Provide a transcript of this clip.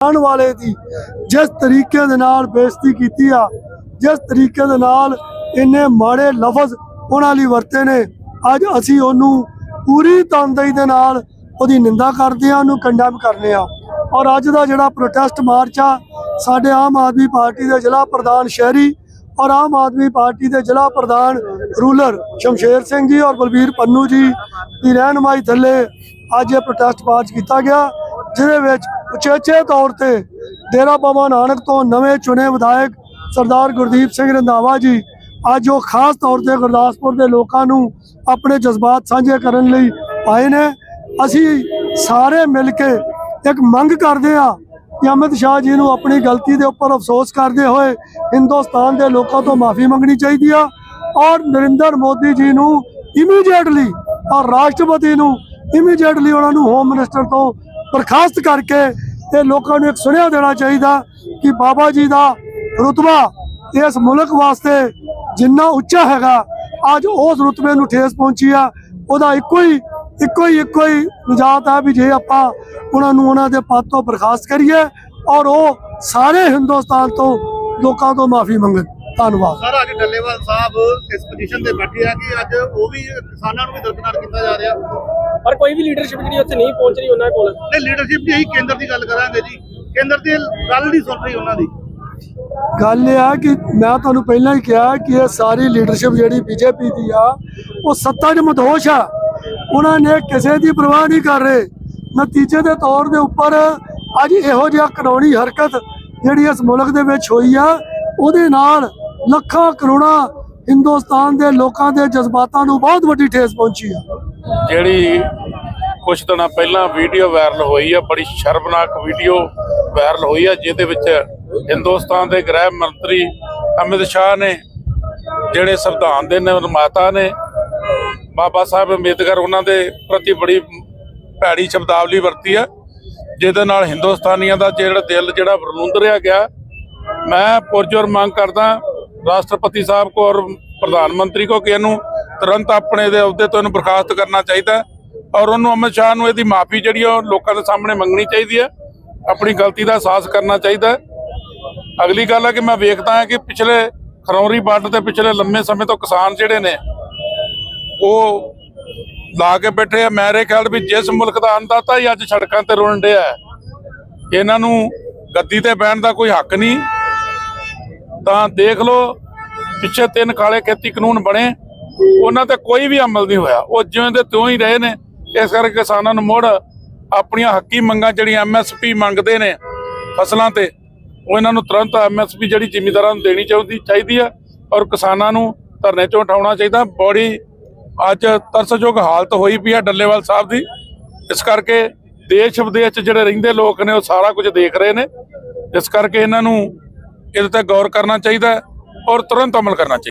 ਆਉਣ ਵਾਲੇ ਦੀ ਜਿਸ ਤਰੀਕੇ ਦੇ ਨਾਲ ਬੇਇੱਜ਼ਤੀ ਕੀਤੀ ਆ, ਜਿਸ ਤਰੀਕੇ ਦੇ ਨਾਲ ਇੰਨੇ ਮਾੜੇ ਲਫ਼ਜ਼ ਉਹਨਾਂ ਲਈ ਵਰਤੇ ਨੇ, ਅੱਜ ਅਸੀਂ ਉਹਨੂੰ ਪੂਰੀ ਤਨਦੇਹੀ ਦੇ ਨਾਲ ਉਹਦੀ ਨਿੰਦਾ ਕਰਦੇ ਆ ਉਹਨੂੰ ਕੰਡੈਮ ਕਰਨੇ ਆ ਔਰ ਅੱਜ ਦਾ ਜਿਹੜਾ ਪ੍ਰੋਟੈਸਟ ਮਾਰਚ ਆ, ਸਾਡੇ ਆਮ ਆਦਮੀ ਪਾਰਟੀ ਦੇ ਜ਼ਿਲ੍ਹਾ ਪ੍ਰਧਾਨ ਸ਼ਹਿਰੀ ਔਰ ਆਮ ਆਦਮੀ ਪਾਰਟੀ ਦੇ ਜ਼ਿਲ੍ਹਾ ਪ੍ਰਧਾਨ ਰੂਲਰ ਸ਼ਮਸ਼ੇਰ ਸਿੰਘ ਜੀ ਔਰ ਬਲਬੀਰ ਪੰਨੂ ਜੀ ਦੀ ਰਹਿਨਮਾਈ ਥੱਲੇ ਅੱਜ ਇਹ ਪ੍ਰੋਟੈਸਟ ਮਾਰਚ ਕੀਤਾ ਗਿਆ। ਜਿਹਦੇ ਵਿੱਚ ਉਚੇਚੇ ਤੌਰ ਤੇ ਡੇਰਾ ਬਾਬਾ ਨਾਨਕ ਤੋਂ ਨਵੇਂ ਚੁਣੇ ਵਿਧਾਇਕ ਸਰਦਾਰ ਗੁਰਦੀਪ ਸਿੰਘ ਰੰਧਾਵਾ ਜੀ, ਅੱਜ ਉਹ ਖਾਸ ਤੌਰ ਤੇ ਗੁਰਦਾਸਪੁਰ ਦੇ ਲੋਕਾਂ ਨੂੰ ਆਪਣੇ ਜਜ਼ਬਾਤ ਸਾਂਝੇ ਕਰਨ ਲਈ ਆਏ ਨੇ। ਅਸੀਂ ਸਾਰੇ ਮਿਲ ਕੇ ਇੱਕ ਮੰਗ ਕਰਦੇ ਆ ਕਿ ਅਮਿਤ ਸ਼ਾਹ ਜੀ ਨੂੰ ਆਪਣੀ ਗਲਤੀ ਦੇ ਉੱਪਰ ਅਫਸੋਸ ਕਰਦੇ ਹੋਏ ਹਿੰਦੁਸਤਾਨ ਦੇ ਲੋਕਾਂ ਤੋਂ ਮਾਫੀ ਮੰਗਣੀ ਚਾਹੀਦੀ ਆ ਔਰ ਨਰਿੰਦਰ ਮੋਦੀ ਜੀ ਨੂੰ ਇਮੀਡੀਏਟਲੀ ਔਰ ਰਾਸ਼ਟਰਪਤੀ ਨੂੰ ਇਮੀਡੀਏਟਲੀ ਉਹਨਾਂ ਨੂੰ ਹੋਮ ਮਿਨਿਸਟਰ ਤੋਂ ਬਰਖਾਸਤ ਕਰਕੇ ਇਹ ਲੋਕਾਂ ਨੂੰ ਇੱਕ ਸੁਣਿਆ ਦੇਣਾ ਚਾਹੀਦਾ ਕਿ ਬਾਬਾ ਜੀ ਦਾ ਰੁਤਬਾ ਇਸ ਮੁਲਕ ਵਾਸਤੇ ਜਿੰਨਾ ਉੱਚਾ ਹੈਗਾ, ਅੱਜ ਉਸ ਰੁਤਬੇ ਨੂੰ ਠੇਸ ਪਹੁੰਚੀ ਆ। ਉਹਦਾ ਇੱਕੋ ਹੀ ਇੱਕੋ ਹੀ ਇੱਕੋ ਹੀ ਨਿਜਾਤ ਆ ਵੀ ਜੇ ਆਪਾਂ ਉਹਨਾਂ ਨੂੰ ਉਹਨਾਂ ਦੇ ਪਦ ਤੋਂ ਬਰਖਾਸਤ ਕਰੀਏ ਔਰ ਉਹ ਸਾਰੇ ਹਿੰਦੁਸਤਾਨ ਤੋਂ ਲੋਕਾਂ ਤੋਂ ਮਾਫੀ ਮੰਗਣ ਧੰਨਵਾਦ। ਸਰ ਅੱਜ ਡੱਲੇਵਾਲ ਸਾਹਿਬ ਇਸ ਪੋਜੀਸ਼ਨ ਤੇ ਬੈਠੇ ਆ ਕਿ ਅੱਜ ਉਹ ਵੀ ਕਿਸਾਨਾਂ ਨੂੰ ਵੀ ਦਰਦਨਾਰ ਕੀਤਾ ਜਾ ਰਿਹਾ। ਪਰ ਕੋਈ ਵੀ ਲੀਡਰਸ਼ਿਪ ਜਿਹੜੀ ਉੱਥੇ ਨਹੀਂ ਪਹੁੰਚ ਰਹੀ ਉਹਨਾਂ ਕੋਲ। ਤੇ ਲੀਡਰਸ਼ਿਪ ਦੀ ਅਸੀਂ ਕੇਂਦਰ ਦੀ ਗੱਲ ਕਰਾਂਗੇ ਜੀ। ਕੇਂਦਰ ਦੀ ਗੱਲ ਨਹੀਂ ਸੁਣ ਰਹੀ ਉਹਨਾਂ ਦੀ। ਗੱਲ ਇਹ ਆ ਕਿ ਮੈਂ ਤੁਹਾਨੂੰ ਪਹਿਲਾਂ ਹੀ ਕਿਹਾ ਕਿ ਇਹ ਸਾਰੀ ਲੀਡਰਸ਼ਿਪ ਜਿਹੜੀ ਬੀਜੇਪੀ ਦੀ ਆ ਉਹ ਸੱਤਾ 'ਚ ਮਦਹੋਸ਼ ਆ। ਉਹਨਾਂ ਨੇ ਕਿਸੇ ਦੀ ਪਰਵਾਹ ਨਹੀਂ ਕਰ ਰਹੇ। ਨਤੀਜੇ ਦੇ ਤੌਰ ਦੇ ਉੱਪਰ ਅੱਜ ਇਹੋ ਜਿਹਾ ਕਾਨੂੰਨੀ ਹਰਕਤ ਜਿਹੜੀ ਇਸ ਮੁਲਕ ਦੇ ਵਿੱਚ ਹੋਈ ਆ ਉਹਦੇ ਨਾਲ ਲੱਖਾਂ ਕਰੋੜਾਂ ਹਿੰਦੁਸਤਾਨ ਦੇ ਲੋਕਾਂ ਦੇ ਜਜ਼ਬਾਤਾਂ ਨੂੰ ਬਹੁਤ ਵੱਡੀ ਠੇਸ ਪਹੁੰਚੀ ਆ। ਜਿਹੜੀ ਕੁਝ ਦਿਨਾਂ ਪਹਿਲਾਂ ਵੀਡੀਓ ਵਾਇਰਲ ਹੋਈ ਆ, ਬੜੀ ਸ਼ਰਮਨਾਕ ਵੀਡੀਓ ਵਾਇਰਲ ਹੋਈ ਆ, ਜਿਹਦੇ ਵਿੱਚ ਹਿੰਦੁਸਤਾਨ ਦੇ ਗ੍ਰਹਿ ਮੰਤਰੀ ਅਮਿਤ ਸ਼ਾਹ ਨੇ, ਜਿਹੜੇ ਸੰਵਿਧਾਨ ਦੇ ਨਿਰਮਾਤਾ ਨੇ, ਬਾਬਾ ਸਾਹਿਬ ਅੰਬੇਦਕਰ ਉਹਨਾਂ ਦੇ ਪ੍ਰਤੀ ਬੜੀ ਭੈੜੀ ਸ਼ਬਦਾਵਲੀ ਵਰਤੀ ਆ, ਜਿਹਦੇ ਨਾਲ ਹਿੰਦੁਸਤਾਨੀਆਂ ਦਾ ਜਿਹੜਾ ਦਿਲ ਜਿਹੜਾ ਵਰਲੁੰਦਰਿਆ ਗਿਆ। ਮੈਂ ਪੁਰਜੋਰ ਮੰਗ ਕਰਦਾ ਰਾਸ਼ਟਰਪਤੀ ਸਾਹਿਬ ਕੋ ਔਰ ਪ੍ਰਧਾਨ ਮੰਤਰੀ ਕੋ ਕਿ ਇਹਨੂੰ ਤੁਰੰਤ ਆਪਣੇ ਦੇ ਅਹੁਦੇ ਤੋਂ ਇਹਨੂੰ ਬਰਖਾਸਤ ਕਰਨਾ ਚਾਹੀਦਾ ਔਰ ਉਹਨੂੰ ਅਮਿਤ ਸ਼ਾਹ ਨੂੰ ਇਹਦੀ ਮਾਫੀ ਜਿਹੜੀ ਆ ਉਹ ਲੋਕਾਂ ਦੇ ਸਾਹਮਣੇ ਮੰਗਣੀ ਚਾਹੀਦੀ ਹੈ। ਆਪਣੀ ਗਲਤੀ ਦਾ ਅਹਿਸਾਸ ਕਰਨਾ ਚਾਹੀਦਾ ਅਗਲੀ ਗੱਲ ਹੈ ਕਿ ਮੈਂ ਵੇਖਦਾ ਹਾਂ ਕਿ ਪਿਛਲੇ ਖਰੌਰੀ ਬਾਰਡਰ ਤੇ ਪਿਛਲੇ ਲੰਮੇ ਸਮੇਂ ਤੋਂ ਕਿਸਾਨ ਜਿਹੜੇ ਨੇ ਉਹ ਲਾ ਕੇ ਬੈਠੇ ਆ। ਮੇਰੇ ਖਿਆਲ ਵੀ ਜਿਸ ਮੁਲਕ ਦਾ ਅੰਦਾਤਾ ਹੀ ਅੱਜ ਸੜਕਾਂ ਤੇ ਰੁਲਣ ਡਿਆ ਹੈ, ਇਹਨਾਂ ਨੂੰ ਗੱਦੀ ਤੇ ਬਹਿਣ ਦਾ ਕੋਈ ਹੱਕ ਨਹੀਂ। ਤਾਂ ਦੇਖ ਲਓ, ਪਿੱਛੇ ਤਿੰਨ ਕਾਲੇ ਖੇਤੀ ਕਾਨੂੰਨ ਬਣੇ, ਉਹਨਾਂ ਤੇ ਕੋਈ ਵੀ ਅਮਲ ਨਹੀਂ ਹੋਇਆ। ਉਹ ਜਿਵੇਂ ਦੇ ਤਿਉਂ ਹੀ ਰਹੇ ਨੇ। ਇਸ ਕਰਕੇ ਕਿਸਾਨਾਂ ਨੂੰ ਮੁੜ ਆਪਣੀਆਂ ਹੱਕੀ ਮੰਗਾਂ ਜਿਹੜੀਆਂ ਐਮਐਸਪੀ ਮੰਗਦੇ ਨੇ ਫਸਲਾਂ ਤੇ, ਉਹ ਇਹਨਾਂ ਨੂੰ ਤੁਰੰਤ ਐਮਐਸਪੀ ਜਿਹੜੀ ਜ਼ਿਮੀਂਦਾਰਾਂ ਨੂੰ ਦੇਣੀ ਚਾਹੀਦੀ ਚਾਹੀਦੀ ਆ ਔਰ ਕਿਸਾਨਾਂ ਨੂੰ ਧਰਨੇ ਚੋਂ ਉਠਾਉਣਾ ਚਾਹੀਦਾ। ਬੜੀ ਅੱਜ ਤਰਸਯੋਗ ਹਾਲਤ ਹੋਈ ਪਈ ਆ ਡੱਲੇਵਾਲ ਸਾਹਿਬ ਦੀ। ਇਸ ਕਰਕੇ ਦੇਸ਼ ਵਿਦੇਸ਼ ਜਿਹੜੇ ਰਹਿੰਦੇ ਲੋਕ ਨੇ, ਉਹ ਸਾਰਾ ਕੁਝ ਦੇਖ ਰਹੇ ਨੇ। ਇਸ ਕਰਕੇ ਇਹਨਾਂ ਨੂੰ ਇਹਦੇ ਤੇ ਗੌਰ ਕਰਨਾ ਚਾਹੀਦਾ ਔਰ ਤੁਰੰਤ ਅਮਲ ਕਰਨਾ ਚਾਹੀਦਾ